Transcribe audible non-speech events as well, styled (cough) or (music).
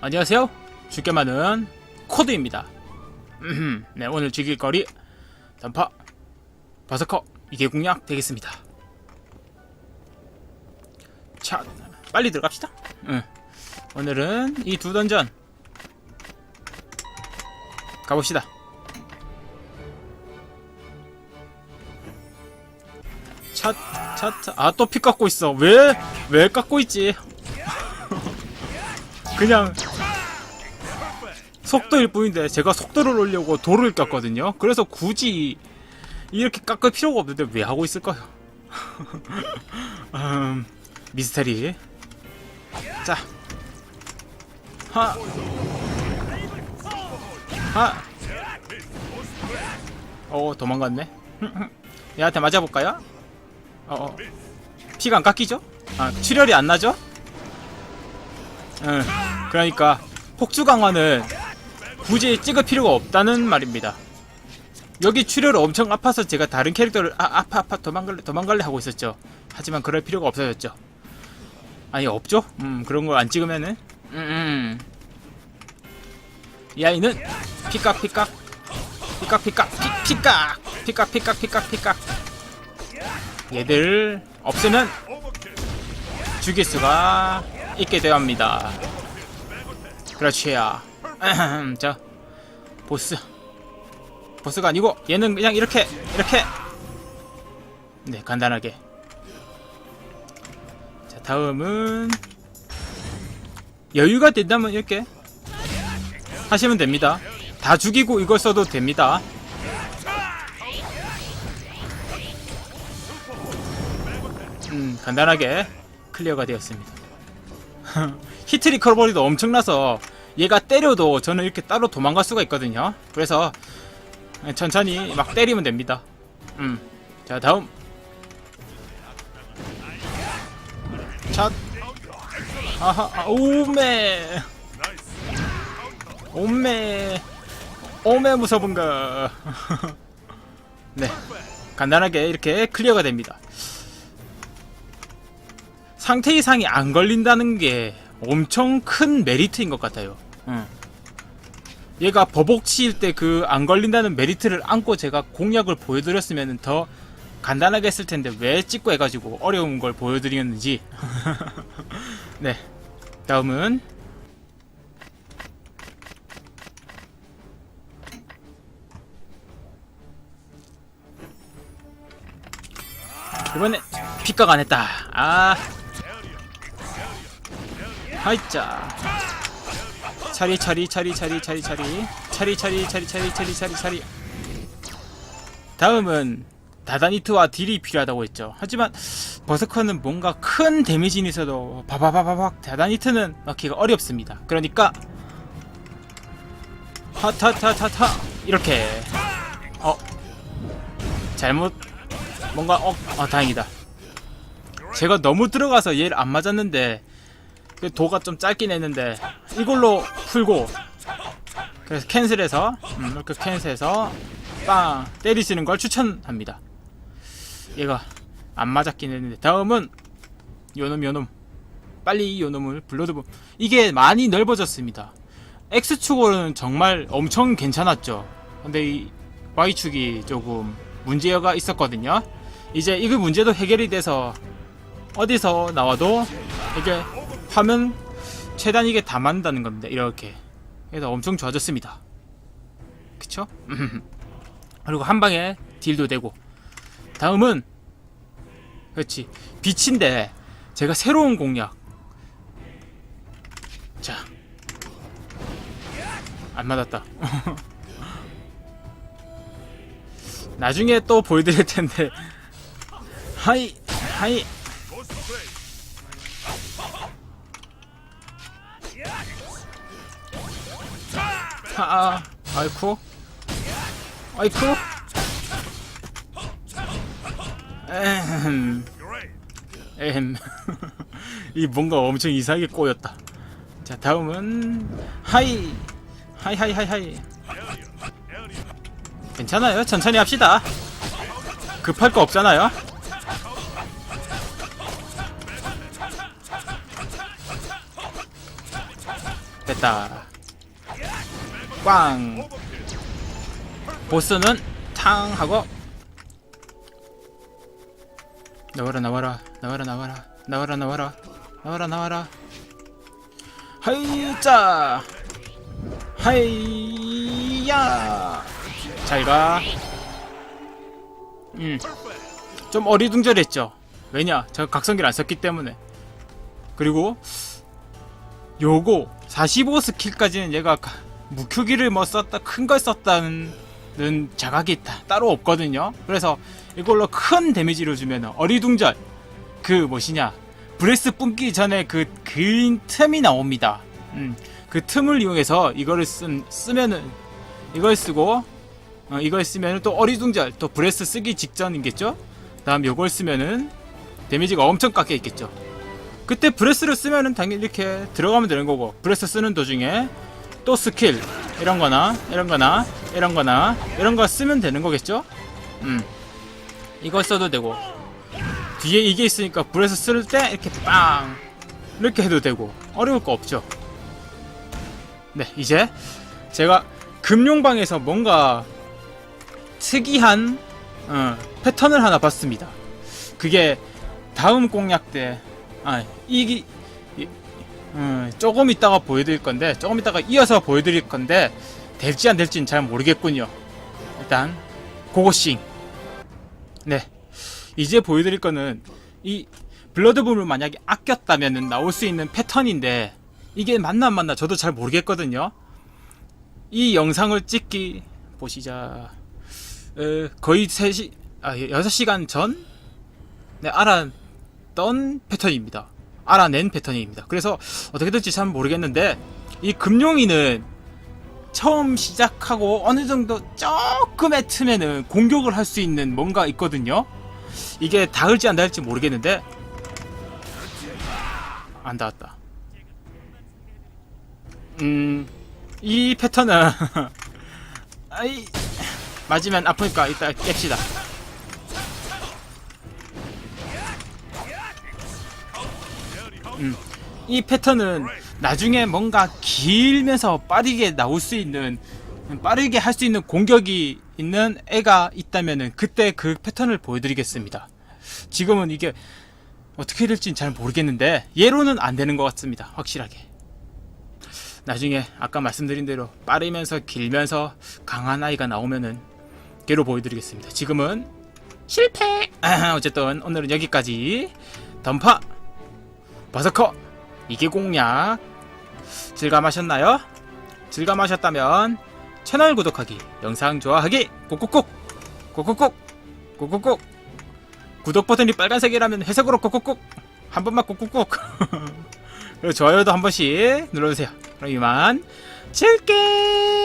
안녕하세요. 죽게 많은 코드입니다. 네, 오늘 죽일 거리 단파 버서커 이게 공략 되겠습니다. 자, 빨리 들어갑시다. 응. 오늘은 이 두 던전 가봅시다. 차, 차, 차. 아, 또 피 깎고 있어. 왜, 왜 깎고 있지? (laughs) 그냥 속도일 뿐인데 제가 속도를 올리려고 도를 깎거든요. 그래서 굳이 이렇게 깎을 필요가 없는데 왜 하고 있을까요? (laughs) 음, 미스터리. 자, 하, 하. 어 도망갔네. (laughs) 얘한테 맞아볼까요? 어, 어. 피가 안 깎이죠? 아, 출혈이 안 나죠? 응. 그러니까 폭주 강화는 굳이 찍을 필요가 없다는 말입니다. 여기 출혈 엄청 아파서 제가 다른 캐릭터를 아 아파 아파 도망갈래 도망갈래 하고 있었죠. 하지만 그럴 필요가 없어졌죠. 아니 없죠? 음 그런 걸 안 찍으면은 음, 음. 이 아이는 피깍 피깍 피깍 피깍 피, 피깍 피깍 피깍 피깍 피깍 얘들 없으면 죽일 수가 있게 되합니다. 그렇지요. 자, 보스. 보스가 아니고 얘는 그냥 이렇게 이렇게. 네, 간단하게. 자, 다음은 여유가 된다면 이렇게 하시면 됩니다. 다 죽이고 이걸 써도 됩니다. 음, 간단하게 클리어가 되었습니다. (laughs) 히트 리커버리도 엄청나서 얘가 때려도 저는 이렇게 따로 도망갈 수가 있거든요. 그래서 천천히 막 때리면 됩니다. 음. 자, 다음. 샷. 아하, 아, 오메. 오메. 오메 무서운가. (laughs) 네. 간단하게 이렇게 클리어가 됩니다. 상태 이상이 안 걸린다는 게 엄청 큰 메리트인 것 같아요. 응. 얘가 버벅치일 때 그 안 걸린다는 메리트를 안고 제가 공략을 보여드렸으면 더 간단하게 했을 텐데 왜 찍고 해가지고 어려운 걸 보여드리겠는지. (laughs) 네. 다음은 이번에 픽각 안 했다. 아. 하이자. 차리 차리 차리 차리 차리 차리 차리 차리 차리 차리 차리 차리 차리. 다음은 다다니트와 딜이 필요하다고 했죠. 하지만 버서커는 뭔가 큰 데미지는 있어도 바바바바박 다다니트는 넣기가 어렵습니다. 그러니까 타타타타타 이렇게 어 잘못 뭔가 어, 아 다행이다. 제가 너무 들어가서 얘를 안 맞았는데 그 도가 좀 짧긴 했는데 이걸로 풀고 그래서 캔슬해서 음, 이렇게 캔슬해서 빵 때리시는 걸 추천합니다. 얘가 안 맞았긴 했는데 다음은 요놈 요놈 빨리 요놈을 불러도 이게 많이 넓어졌습니다. X축으로는 정말 엄청 괜찮았죠. 근데 이 Y축이 조금 문제가 있었거든요. 이제 이그 문제도 해결이 돼서 어디서 나와도 이게 화면 최단 이게 다 맞는다는 겁니다. 이렇게. 그래서 엄청 좋아졌습니다. 그쵸? (laughs) 그리고 한 방에 딜도 되고. 다음은 그렇지. 빛인데 제가 새로운 공략. 자. 안 맞았다. (laughs) 나중에 또 보여드릴 텐데. (laughs) 하이, 하이. 아, 아이쿠. 아이쿠. 에헴. 에헴. (laughs) 이 뭔가 엄청 이상하게 꼬였다. 자, 다음은 하이. 하이 하이 하이 하이. 괜찮아요. 천천히 합시다. 급할 거 없잖아요. 됐다. 꽝. 보스는 탕 하고. 나와라 나와라 나와라 나와라 나와라 나와라 나와라 나와라. 하이자! 하이야! 잘가. 음좀 어리둥절했죠. 왜냐? 제가 각성기를 안 썼기 때문에. 그리고 요거 45 스킬까지는 얘가 가- 무큐기를 뭐 썼다 큰 걸 썼다는 자각이 따- 따로 없거든요. 그래서 이걸로 큰 데미지를 주면 어리둥절. 그 무엇이냐. 브레스 뿜기 전에 그 긴 틈이 나옵니다. 음, 그 틈을 이용해서 이거를 쓴, 쓰면은 이걸 쓰고 어, 이걸 쓰면은 또 어리둥절 또 브레스 쓰기 직전이겠죠? 다음 요걸 쓰면은 데미지가 엄청 깎여 있겠죠. 그때 브레스를 쓰면은 당연히 이렇게 들어가면 되는 거고 브레스 쓰는 도중에 또 스킬. 이런 거나 이런 거나 이런 거나 이런 거 쓰면 되는 거겠죠? 음. 이걸 써도 되고. 뒤에 이게 있으니까 브레스 쓸때 이렇게 빵! 이렇게 해도 되고. 어려울 거 없죠? 네 이제 제가 금룡방에서 뭔가 특이한 어, 패턴을 하나 봤습니다. 그게 다음 공략 때 아, 이- 음, 조금 이따가 보여드릴 건데 조금 이따가 이어서 보여드릴 건데 될지 안 될지는 잘 모르겠군요. 일단 고고싱. 네, 이제 보여드릴 거는 이 블러드붐을 만약에 아꼈다면 나올 수 있는 패턴인데 이게 맞나 안 맞나 저도 잘 모르겠거든요. 이 영상을 찍기 보시자 어, 거의 3시 아 6시간 전 네, 알았던 패턴입니다. 알아낸 패턴입니다. 그래서 어떻게 될지 참 모르겠는데 이 금룡이는 처음 시작하고 어느 정도 조금의 틈에는 공격을 할 수 있는 뭔가 있거든요. 이게 닿을지 안 닿을지 모르겠는데 안 닿았다. 음, 이 패턴은 (laughs) 아이 맞으면 아프니까 이따 깹시다. 음, 이 패턴은 나중에 뭔가 길면서 빠르게 나올 수 있는 빠르게 할 수 있는 공격이 있는 애가 있다면은 그때 그 패턴을 보여드리겠습니다. 지금은 이게 어떻게 될지는 잘 모르겠는데 얘로는 안 되는 것 같습니다. 확실하게. 나중에 아까 말씀드린 대로 빠르면서 길면서 강한 아이가 나오면은 걔로 보여드리겠습니다. 지금은 실패. (clears throat) 어쨌든 오늘은 여기까지. 던파. 버서커 이게 공략. 즐감하셨나요? 즐감하셨다면 채널 구독하기 영상 좋아하기 꾹꾹꾹 꾹꾹꾹 꾹꾹꾹. 구독 버튼이 빨간색이라면 회색으로 꾹꾹꾹. 한 번만 꾹꾹꾹. (laughs) 그리고 좋아요도 한 번씩 눌러주세요. 그럼 이만 칠게